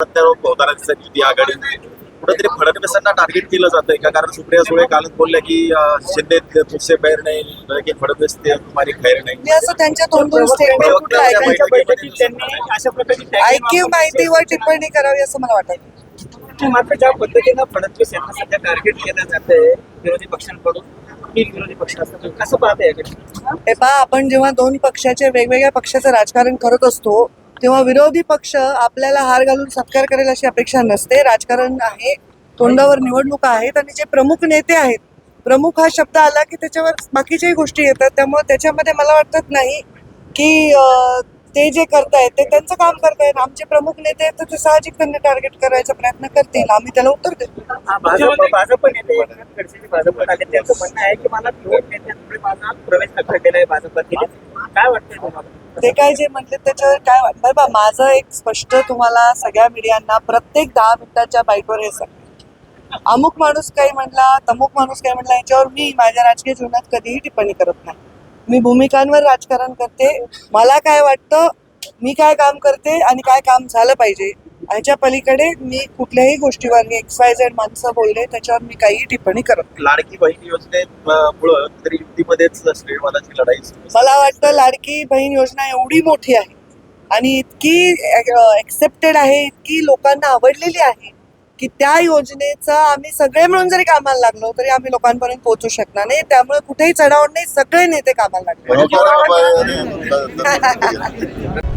सत्यावर भोवतारांचा युती आघाडी कुठेतरी फडणवीसांना टार्गेट केलं जातंय का? कारण सुप्रिया सुळे कालच बोलल्या की शिंदे तुझसे बैर नाही की फडणवीस ते तुम्हारी खैर नाही. असं त्यांच्या तोंडून स्टेटमेंट कुठलं प्रवक्त्यांच्या ऐकायचं बैठकीमध्ये त्यांनी अशा प्रकारची ऐकीव माहितीवर टिप्पणी करावी असं मला वाटत. मात्र ज्या पद्धतीनं फडणवीस यांना सध्या टार्गेट केलं जात आहे विरोधी पक्षांकडून तीन विरोधी पक्ष असतात कसं पाहता हे आपण जेव्हा दोन पक्षाचे वेगवेगळ्या पक्षाचं राजकारण करत असतो तेव्हा विरोधी पक्ष आपल्याला हार घालून सत्कार करेल अशी अपेक्षा नसते. राजकारण आहे. तोंडावर निवडणुका आहेत आणि जे प्रमुख नेते आहेत प्रमुख हा शब्द आला की त्याच्यावर बाकीच्याही गोष्टी येतात. त्यामुळे त्याच्यामध्ये मला वाटत नाही की ते जे करतायत ते त्यांचं काम करतायत. आमचे प्रमुख नेते आहेत तर ते साहजिक त्यांना टार्गेट करायचा प्रयत्न करतील. आम्ही त्याला उत्तर देतो भाजप भाजप नेते भाजप आले त्यांचं म्हणणं आहे की मला दोन नेत्यांमुळे माझा प्रवेश काय वाटतंय तुम्हाला? ते काय जे म्हटले त्याच्यावर काय वाटतं बा माझं एक स्पष्ट तुम्हाला सगळ्या मीडियांना प्रत्येक दहा मिनिटाच्या बाईटवर हे सांग अमुक माणूस काही म्हणला तमुक माणूस काही म्हणला याच्यावर मी माझ्या राजकीय जीवनात कधीही टिप्पणी करत नाही. मी भूमिकांवर राजकारण करते. मला काय वाटतं मी काय काम करते आणि काय काम झालं पाहिजे ह्याच्या पलीकडे मी कुठल्याही गोष्टीवर एक्स वाय झेड माणसं बोलले त्याच्यावर मी काही टिप्पणी करत नाही. लाडकी बहीण योजनेमुळं तरी युतीमध्येच श्रीवादाची लढाई. मला वाटतं लाडकी बहीण योजना एवढी मोठी आहे आणि इतकी एक्सेप्टेड आहे इतकी लोकांना आवडलेली आहे की त्या योजनेचा आम्ही सगळे मिळून जरी कामाला लागलो तरी आम्ही लोकांपर्यंत पोहोचू शकणार नाही त्यामुळे कुठेही चढावड नाही सगळे नेते कामाला लागले बरोबर